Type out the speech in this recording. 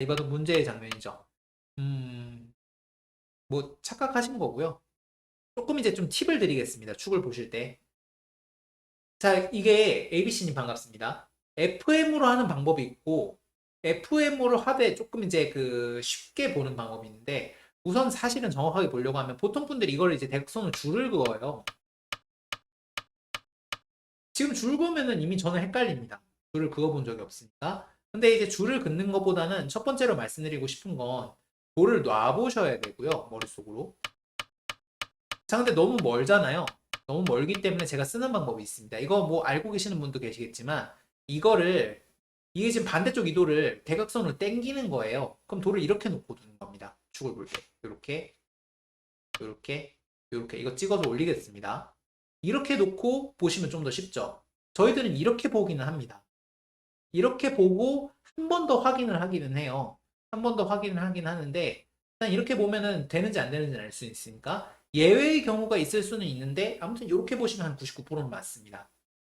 이것도 문제의 장면이죠. 음, 뭐 착각하신 거고요. 조금 이제 좀 팁을 드리겠습니다. 축을 보실 때. 자, 이게 ABC님 반갑습니다. FM으로 하는 방법이 있고, FM으로 하되 조금 이제 그 쉽게 보는 방법이 있는데, 우선 사실은 정확하게 보려고 하면 보통 분들이 이걸 이제 대각선으로 줄을 그어요. 지금 줄 그으면은 이미 저는 헷갈립니다. 줄을 그어본 적이 없으니까. 근데 이제 줄을 긋는 것보다는 첫 번째로 말씀드리고 싶은 건 돌을 놔보셔야 되고요. 머릿속으로. 자, 근데 너무 멀잖아요. 너무 멀기 때문에 제가 쓰는 방법이 있습니다. 이거 뭐 알고 계시는 분도 계시겠지만 이거를 이게 지금 반대쪽 이 돌을 대각선으로 당기는 거예요. 그럼 돌을 이렇게 놓고 두는 겁니다. 축을 볼 때. 이렇게 이렇게 이렇게 이거 찍어서 올리겠습니다. 이렇게 놓고 보시면 좀 더 쉽죠. 저희들은 이렇게 보기는 합니다. 이렇게 보고 한 번 더 확인을 하기는 해요. 한 번 더 확인을 하긴 하는데 일단 이렇게 보면은 되는지 안 되는지는 알수 있으니까 예외의 경우가 있을 수는 있는데 아무튼 이렇게 보시면 한 99%는 맞습니다.